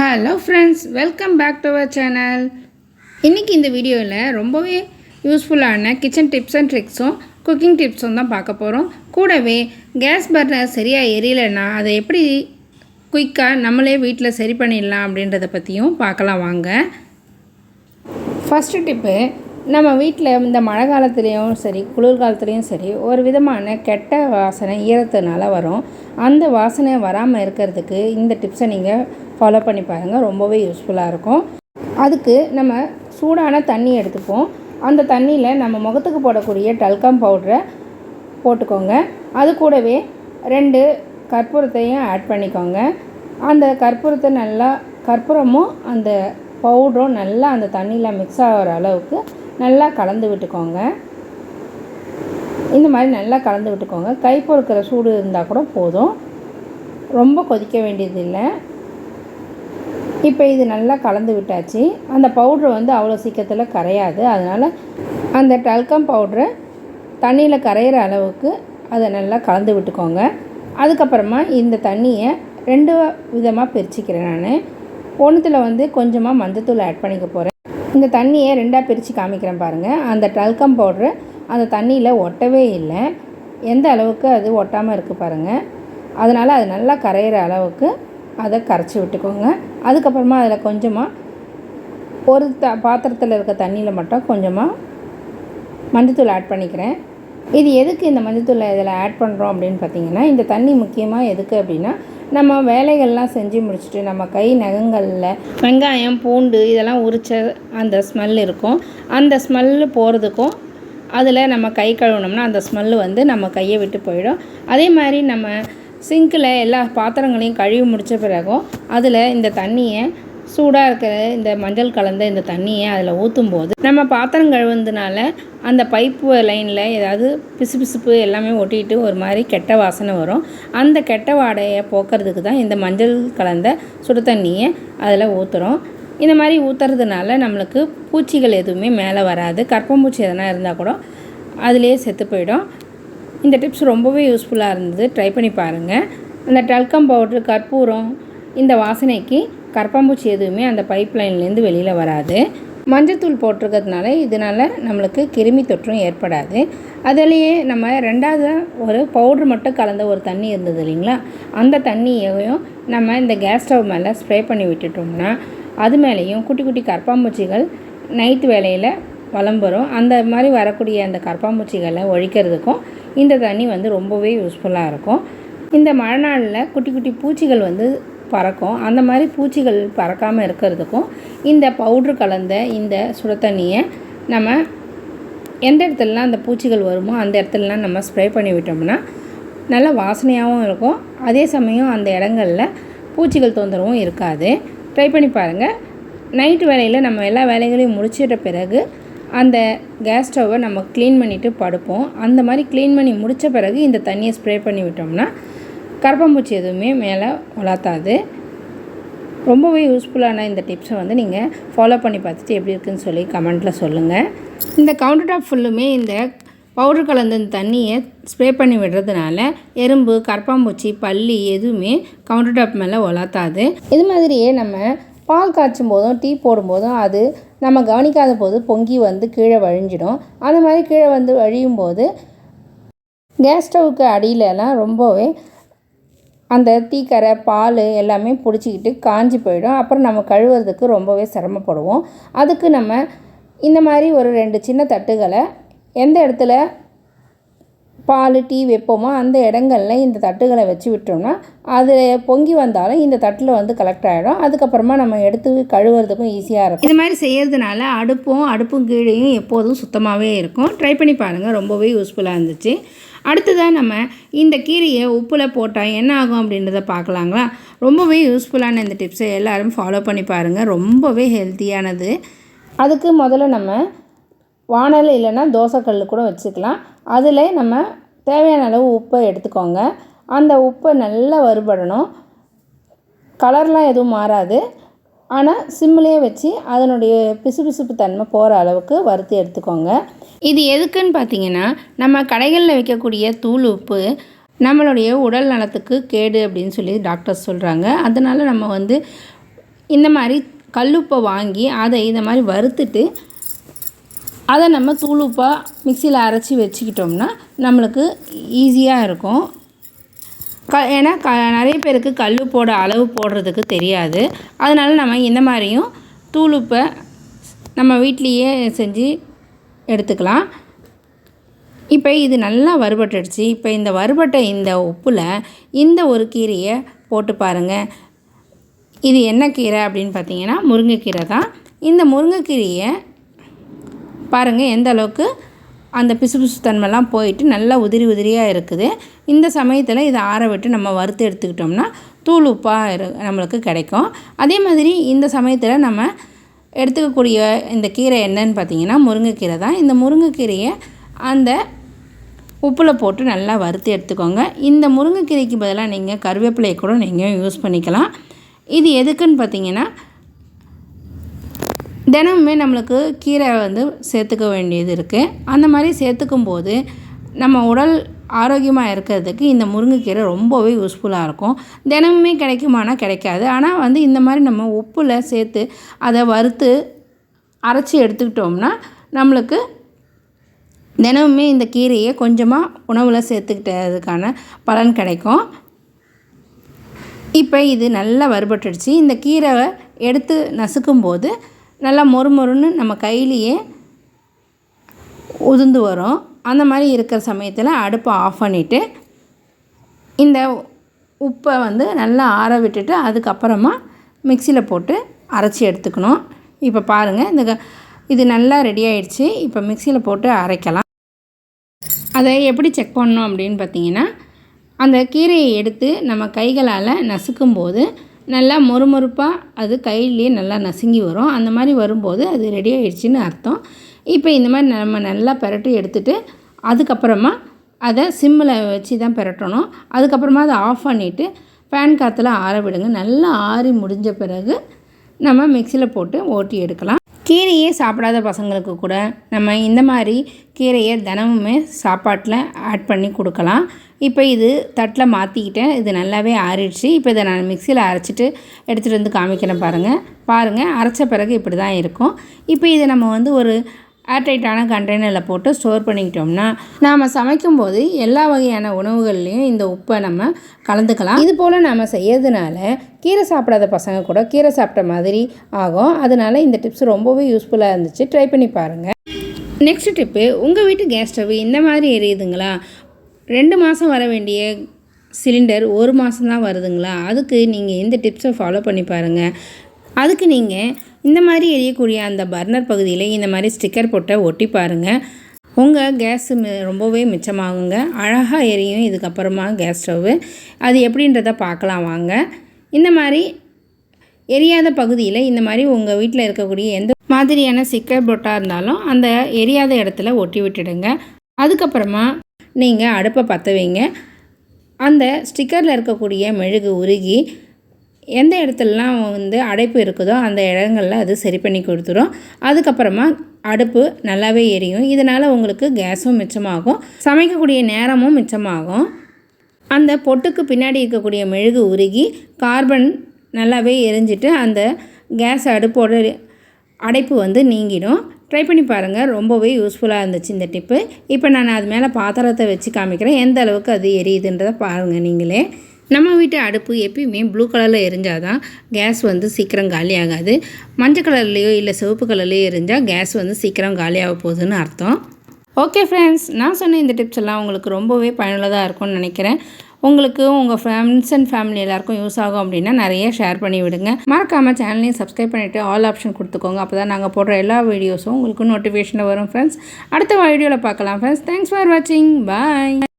Hello friends welcome back to our channel இன்றைக்கி இந்த வீடியோவில் ரொம்பவே யூஸ்ஃபுல்லான கிச்சன் டிப்ஸ் அண்ட் ட்ரிக்ஸும் குக்கிங் டிப்ஸும் தான் பார்க்க போகிறோம் கூடவே கேஸ் பர்னர் சரியாக எரியலைன்னா அதை எப்படி குயிக்காக நம்மளே வீட்டில் சரி பண்ணிடலாம் அப்படின்றத பற்றியும் பார்க்கலாம் வாங்க. ஃபஸ்ட்டு டிப்பு நம்ம வீட்டில் இந்த மழை காலத்துலேயும் சரி குளிர்காலத்துலேயும் சரி ஒரு விதமான கெட்ட வாசனை ஈரத்தினால வரும். அந்த வாசனை வராமல் இருக்கிறதுக்கு இந்த டிப்ஸை நீங்கள் ஃபாலோ பண்ணி பாருங்கள் ரொம்பவே யூஸ்ஃபுல்லாக இருக்கும். அதுக்கு நம்ம சூடான தண்ணி எடுத்துப்போம். அந்த தண்ணியில் நம்ம முகத்துக்கு போடக்கூடிய டல்கம் பவுடரை போட்டுக்கோங்க. அது கூடவே ரெண்டு கற்பூரத்தையும் ஆட் பண்ணிக்கோங்க. அந்த கற்பூரத்தை நல்லா கற்பூரமும் அந்த பவுடரும் நல்லா அந்த தண்ணியில் மிக்ஸ் ஆகிற அளவுக்கு நல்லா கலந்து விட்டுக்கோங்க. இந்த மாதிரி நல்லா கலந்து விட்டுக்கோங்க. கை பொறுக்கிற சூடு இருந்தால் கூட போதும். ரொம்ப கொதிக்க வேண்டியதில்லை. இப்போ இது நல்லா கலந்து விட்டாச்சு. அந்த பவுட்ரு வந்து அவ்வளோ சீக்கிரத்தில் கரையாது. அதனால் அந்த டல்கம் பவுட்ரை தண்ணியில் கரையிற அளவுக்கு அதை நல்லா கலந்து விட்டுக்கோங்க. அதுக்கப்புறமா இந்த தண்ணியை ரெண்டு விதமாக பிரிச்சுக்கிறேன் நான். ஒன்றுத்தில் வந்து கொஞ்சமாக மஞ்சத்தூள் ஆட் பண்ணிக்க போகிறேன் இந்த தண்ணியை ரெண்டாக பிரித்து காமிக்கிறேன் பாருங்கள் அந்த டல்கம் பவுட்ரு அந்த தண்ணியில் ஒட்டவே இல்லை. எந்த அளவுக்கு அது ஒட்டாமல் இருக்குது பாருங்கள் அதனால் அது நல்லா கரையிற அளவுக்கு அதை கரைச்சி விட்டுக்கோங்க. அதுக்கப்புறமா அதில் கொஞ்சமாக ஒரு த பாத்திரத்தில் இருக்க தண்ணியில் மட்டும் கொஞ்சமாக மஞ்சத்தூள் ஆட் பண்ணிக்கிறேன். இது எதுக்கு இந்த மஞ்சத்தூளை இதில் ஆட் பண்ணுறோம் அப்படின்னு பார்த்தீங்கன்னா இந்த தண்ணி முக்கியமாக எதுக்கு அப்படின்னா நம்ம வேலைகள்லாம் செஞ்சு முடிச்சுட்டு நம்ம கை நகங்களில் வெங்காயம் பூண்டு இதெல்லாம் உரித்த அந்த ஸ்மெல் இருக்கும். அந்த ஸ்மெல்லு போகிறதுக்கும் அதில் நம்ம கை கழுவுனோம்னா அந்த ஸ்மெல்லு வந்து நம்ம கையை விட்டு போயிடும். அதே மாதிரி நம்ம சிங்கில் எல்லா பாத்திரங்களையும் கழுவி முடித்த பிறகும் அதில் இந்த தண்ணியை சூடாக இருக்கிற இந்த மஞ்சள் கலந்த இந்த தண்ணியை அதில் ஊற்றும் போது நம்ம பாத்திரம் கழுவுனதுனால அந்த பைப்பு லைனில் ஏதாவது பிசுபிசுப்பு எல்லாமே ஒட்டிட்டு ஒரு மாதிரி கெட்ட வாசனை வரும். அந்த கெட்ட வாடையை போக்குறதுக்கு தான் இந்த மஞ்சள் கலந்த சுடு தண்ணியை அதில் ஊற்றுறோம் இந்த மாதிரி ஊற்றுறதுனால நம்மளுக்கு பூச்சிகள் எதுவுமே மேலே வராது. கற்பம்பூச்சி எதனா இருந்தால் கூட அதிலே செத்து போயிடும். இந்த டிப்ஸ் ரொம்பவே யூஸ்ஃபுல்லாக இருந்தது. ட்ரை பண்ணி பாருங்கள் அந்த டல்கம் பவுட்ரு கற்பூரம் இந்த வாசனைக்கு கரப்பாம்பூச்சி எதுவுமே அந்த பைப் லைன்லேருந்து வெளியில் வராது. மஞ்சத்தூள் போட்டிருக்கிறதுனால இதனால் நம்மளுக்கு கிருமி தொற்றும் ஏற்படாது. அதுலேயே நம்ம ரெண்டாவது ஒரு பவுட்ரு மட்டும் கலந்த ஒரு தண்ணி இருந்தது இல்லைங்களா? அந்த தண்ணியையும் நம்ம இந்த கேஸ் ஸ்டவ் மேலே ஸ்ப்ரே பண்ணி விட்டுட்டோம்னா அது மேலேயும் குட்டி குட்டி கரப்பாம்பூச்சிகள் நைட்டு வேலையில் வலம் வரும் அந்த மாதிரி வரக்கூடிய அந்த கரப்பாம்பூச்சிகளை ஒழிக்கிறதுக்கும் இந்த தண்ணி வந்து ரொம்பவே யூஸ்ஃபுல்லாக இருக்கும். இந்த மழை நாளில் குட்டி குட்டி பூச்சிகள் வந்து பறக்கும். அந்த மாதிரி பூச்சிகள் பறக்காமல் இருக்கிறதுக்கும் இந்த பவுட்ரு கலந்த இந்த சுட தண்ணியை நம்ம எந்த இடத்துலலாம் அந்த பூச்சிகள் வருமோ அந்த இடத்துலலாம் நம்ம ஸ்ப்ரே பண்ணி விட்டோம்னா நல்ல வாசனையாகவும் இருக்கும். அதே சமயம் அந்த இடங்களில் பூச்சிகள் தொந்தரவும் இருக்காது. ட்ரை பண்ணி பாருங்கள் நைட்டு வேலையில் நம்ம எல்லா வேலைகளையும் முடிச்சிட்ட பிறகு அந்த கேஸ் ஸ்டவ்வை நம்ம க்ளீன் பண்ணிவிட்டு படுப்போம். அந்த மாதிரி க்ளீன் பண்ணி முடித்த பிறகு இந்த தண்ணியை ஸ்ப்ரே பண்ணி விட்டோம்னா கரப்பாம்பூச்சி எதுவுமே மேலே வளர்த்தாது. ரொம்பவே யூஸ்ஃபுல்லான இந்த டிப்ஸை வந்து நீங்கள் ஃபாலோ பண்ணி பார்த்துட்டு எப்படி இருக்குன்னு சொல்லி கமெண்ட்டில் சொல்லுங்கள் இந்த கவுண்டர் டாப் ஃபுல்லுமே இந்த பவுடர் கலந்த இந்த தண்ணியை ஸ்ப்ரே பண்ணி விடுறதுனால எறும்பு கரப்பாம்பூச்சி பல்லி எதுவுமே கவுண்டர் டாப் மேலே வளர்த்தாது. இது மாதிரியே நம்ம பால் காய்ச்சும் போதும் டீ போடும்போதும் அது நம்ம கவனிக்காத போது பொங்கி வந்து கீழே வழிஞ்சிடும். அந்த மாதிரி கீழே வந்து வழியும் போது கேஸ் ஸ்டவ்வுக்கு அடியிலலாம் ரொம்பவே அந்த தீக்கரை பால் எல்லாமே பிடிச்சிக்கிட்டு காஞ்சி போயிடும். அப்புறம் நம்ம கழுவுறதுக்கு ரொம்பவே சிரமப்படுவோம். அதுக்கு நம்ம இந்த மாதிரி ஒரு ரெண்டு சின்ன தட்டுகளை எந்த இடத்துல பால் டீ வைப்போமோ அந்த இடங்களில் இந்த தட்டுகளை வச்சு விட்டோம்னா அது பொங்கி வந்தாலும் இந்த தட்டில் வந்து கலெக்ட் ஆகிடும் அதுக்கப்புறமா நம்ம எடுத்து கழுவுறதுக்கும் ஈஸியாக இருக்கும். இது மாதிரி செய்கிறதுனால அடுப்பும் அடுப்பும் கீழேயும் எப்போதும் சுத்தமாகவே இருக்கும். ட்ரை பண்ணி பாருங்கள் ரொம்பவே யூஸ்ஃபுல்லாக இருந்துச்சு. அடுத்ததாக நம்ம இந்த கீரையை உப்பில் போட்டால் என்ன ஆகும் அப்படின்றத பார்க்கலாங்களா? ரொம்பவே யூஸ்ஃபுல்லான இந்த டிப்ஸை எல்லோரும் ஃபாலோ பண்ணி பாருங்கள் ரொம்பவே ஹெல்த்தியானது அதுக்கு முதல்ல நம்ம வானல் இல்லைன்னா தோசைக்கல் கூட வச்சுக்கலாம். அதில் நம்ம தேவையான அளவு உப்பை எடுத்துக்கோங்க. அந்த உப்பை நல்லா வறுபடணும். கலர்லாம் எதுவும் மாறாது. ஆனால் சிம்மிலே வச்சு அதனுடைய பிசுபிசுப்பு தன்மை போகிற அளவுக்கு வறுத்து எடுத்துக்கோங்க. இது எதுக்குன்னு பார்த்தீங்கன்னா நம்ம கடைகளில் வைக்கக்கூடிய தூள் உப்பு நம்மளுடைய உடல் நலத்துக்கு கேடு அப்படின்னு சொல்லி டாக்டர்ஸ் சொல்கிறாங்க அதனால் நம்ம வந்து இந்த மாதிரி கல்லுப்பை வாங்கி அதை இந்த மாதிரி வறுத்துட்டு அதை நம்ம தூளுப்பாக மிக்சியில் அரைச்சி வச்சுக்கிட்டோம்னா நம்மளுக்கு ஈஸியாக இருக்கும். க ஏன்னா க நிறைய பேருக்கு கல்லுப்போட அளவு போடுறதுக்கு தெரியாது. அதனால் நம்ம இந்த மாதிரியும் தூளுப்பை நம்ம வீட்லேயே செஞ்சு எடுத்துக்கலாம். இப்போ இது நல்லா வறுபட்டுடுச்சு. இப்போ இந்த வறுபட்ட இந்த உப்பில் இந்த ஒரு கீரையை போட்டு பாருங்கள் இது என்ன கீரை அப்படின்னு பார்த்தீங்கன்னா முருங்கைக்கீரை தான். இந்த முருங்கைக்கீரையை பாருங்கள் எந்த அளவுக்கு அந்த பிசுபிசு தன்மைலாம் போயிட்டு நல்லா உதிரி உதிரியாக இருக்குது. இந்த சமயத்தில் இதை ஆற விட்டு நம்ம வறுத்து எடுத்துக்கிட்டோம்னா தூள் உப்பாக இரு நம்மளுக்கு கிடைக்கும். அதே மாதிரி இந்த சமயத்தில் நம்ம எடுத்துக்கக்கூடிய இந்த கீரை என்னன்னு பார்த்தீங்கன்னா முருங்கைக்கீரை தான். இந்த முருங்கைக்கீரையை அந்த உப்பில் போட்டு நல்லா வறுத்து எடுத்துக்கோங்க. இந்த முருங்கைக்கீரைக்கு பதிலாக நீங்கள் கருவேப்பிலையை கூட நீங்கள் யூஸ் பண்ணிக்கலாம். இது எதுக்குன்னு பார்த்தீங்கன்னா தினமுமே நம்மளுக்கு கீரை வந்து சேர்த்துக்க வேண்டியது இருக்குது அந்த மாதிரி சேர்த்துக்கும் போது நம்ம உடல் ஆரோக்கியமாக இருக்கிறதுக்கு இந்த முருங்கைக்கீரை ரொம்பவே யூஸ்ஃபுல்லாக இருக்கும். தினமுமே கிடைக்குமானா கிடைக்காது. ஆனால் வந்து இந்த மாதிரி நம்ம உப்பில் சேர்த்து அதை வறுத்து அரைச்சி எடுத்துக்கிட்டோம்னா நம்மளுக்கு தினமுமே இந்த கீரையை கொஞ்சமாக உணவில் சேர்த்துக்கிட்டதுக்கான பலன் கிடைக்கும். இப்போ இது நல்லா வறுபட்டுடுச்சு. இந்த கீரை எடுத்து நசுக்கும்போது நல்லா மொறு மொறுன்னு நம்ம கையிலேயே உதிர்ந்து வரும். அந்த மாதிரி இருக்கிற சமயத்தில் அடுப்பை ஆஃப் பண்ணிவிட்டு இந்த உப்பை வந்து நல்லா ஆற விட்டுட்டு அதுக்கப்புறமா மிக்சியில் போட்டு அரைச்சி எடுத்துக்கணும். இப்போ பாருங்கள் இந்த க- இது நல்லா ரெடி ஆயிடுச்சு. இப்போ மிக்சியில் போட்டு அரைக்கலாம். அதை எப்படி செக் பண்ணணும் அப்படின்னு பார்த்தீங்கன்னா அந்த கீரையை எடுத்து நம்ம கைகளால் நசுக்கும்போது நல்லா மொறுமொறுப்பாக அது கையிலேயே நல்லா நசுங்கி வரும். அந்த மாதிரி வரும்போது அது ரெடி ஆகிடுச்சின்னு அர்த்தம். இப்போ இந்த மாதிரி நம்ம நல்லா பெரட்டி எடுத்துகிட்டு அதுக்கப்புறமா அதை சிம்மில் வச்சு தான் பெரட்டணும். அதுக்கப்புறமா அதை ஆஃப் பண்ணிவிட்டு ஃபேன் காற்றுல ஆற விடுங்க. நல்லா ஆறி முடிஞ்ச பிறகு நம்ம மிக்சியில் போட்டு ஓட்டி எடுக்கலாம். கீரையே சாப்பிடாத பசங்களுக்கு கூட நம்ம இந்த மாதிரி கீரையை தினமுமே சாப்பாட்டில் ஆட் பண்ணி கொடுக்கலாம். இப்போ இது தட்டில் மாற்றிக்கிட்டேன் இது நல்லாவே ஆறிடுச்சு. இப்போ இதை நான் மிக்சியில் அரைச்சிட்டு எடுத்துகிட்டு வந்து காமிக்கிறேன் பாருங்கள் பாருங்கள் அரைச்ச பிறகு இப்படி தான் இருக்கும். இப்போ இதை நம்ம வந்து ஒரு ஏர்டைட்டான கண்டெய்னரில் போட்டு ஸ்டோர் பண்ணிக்கிட்டோம்னா நாம் சமைக்கும்போது எல்லா வகையான உணவுகள்லேயும் இந்த உப்பை நம்ம கலந்துக்கலாம். இது போல் நாம் செய்யறதுனால கீரை சாப்பிடாத பசங்க கூட கீரை சாப்பிட்ட மாதிரி ஆகும். அதனால இந்த டிப்ஸ் ரொம்பவே யூஸ்ஃபுல்லாக இருந்துச்சு. ட்ரை பண்ணி பாருங்கள் நெக்ஸ்ட் டிப்பு உங்கள் வீட்டு கேஸ் ஸ்டவ் இந்த மாதிரி எரியுதுங்களா? ரெண்டு மாதம் வர வேண்டிய சிலிண்டர் ஒரு மாதம் தான் வருதுங்களா? அதுக்கு நீங்கள் இந்த டிப்ஸை ஃபாலோ பண்ணி பாருங்கள் அதுக்கு நீங்கள் இந்த மாதிரி எரியக்கூடிய அந்த பர்னர் பகுதியில் இந்த மாதிரி ஸ்டிக்கர் போட்ட ஒட்டி பாருங்கள் உங்கள் கேஸ் ரொம்பவே மிச்சமாகுங்க. அழகாக எரியும். இதுக்கப்புறமா கேஸ் ஸ்டவ்வு அது எப்படின்றத பார்க்கலாம் வாங்க. இந்த மாதிரி எரியாத பகுதியில் இந்த மாதிரி உங்கள் வீட்டில் இருக்கக்கூடிய எந்த மாதிரியான சிக்கர் பொட்டாக இருந்தாலும் அந்த எரியாத இடத்துல ஒட்டி விட்டுடுங்க. அதுக்கப்புறமா நீங்கள் அடுப்பை பற்ற வைங்க அந்த ஸ்டிக்கரில் இருக்கக்கூடிய மெழுகு உருகி எந்த இடத்துலலாம் வந்து அடைப்பு இருக்குதோ அந்த இடங்களில் அது சரி பண்ணி கொடுத்துரும். அதுக்கப்புறமா அடுப்பு நல்லாவே எரியும். இதனால் உங்களுக்கு கேஸும் மிச்சமாகும். சமைக்கக்கூடிய நேரமும் மிச்சமாகும். அந்த பொட்டுக்கு பின்னாடி இருக்கக்கூடிய மெழுகு உருகி கார்பன் நல்லாவே எரிஞ்சிட்டு அந்த கேஸ் அடுப்போட அடைப்பு வந்து நீங்கிடும். ட்ரை பண்ணி பாருங்கள் ரொம்பவே யூஸ்ஃபுல்லாக இருந்துச்சு இந்த டிப்பு. இப்போ நான் அது மேலே பாத்திரத்தை வச்சு காமிக்கிறேன். எந்த அளவுக்கு அது எரியுதுன்றதை பாருங்கள் நீங்களே. நம்ம வீட்டு அடுப்பு எப்பயுமே ப்ளூ கலரில் எரிஞ்சால் தான் கேஸ் வந்து சீக்கிரம் காலி ஆகாது. மஞ்சள் கலர்லேயோ இல்லை சிவப்பு கலர்லேயோ எரிஞ்சால் கேஸ் வந்து சீக்கிரம் காலியாக போகுதுன்னு அர்த்தம். ஓகே ஃப்ரெண்ட்ஸ் நான் சொன்ன இந்த டிப்ஸ் எல்லாம் உங்களுக்கு ரொம்பவே பயனுள்ளதாக இருக்கும்னு நினைக்கிறேன். உங்களுக்கு உங்கள் ஃப்ரெண்ட்ஸ் அண்ட் ஃபேமிலி எல்லாருக்கும் யூஸ் ஆகும் அப்படின்னா நிறைய ஷேர் பண்ணி விடுங்க. மறக்காமல் சேனலையும் சப்ஸ்கிரைப் பண்ணிவிட்டு ஆல் ஆப்ஷன் கொடுத்துக்கோங்க. அப்போ தான் நாங்கள் போடுற எல்லா வீடியோஸும் உங்களுக்கு நோட்டிஃபிகேஷனில் வரும் ஃப்ரெண்ட்ஸ் அடுத்த வீடியோவில் பார்க்கலாம் ஃப்ரெண்ட்ஸ் தேங்க்ஸ் ஃபார் வாட்சிங் பாய்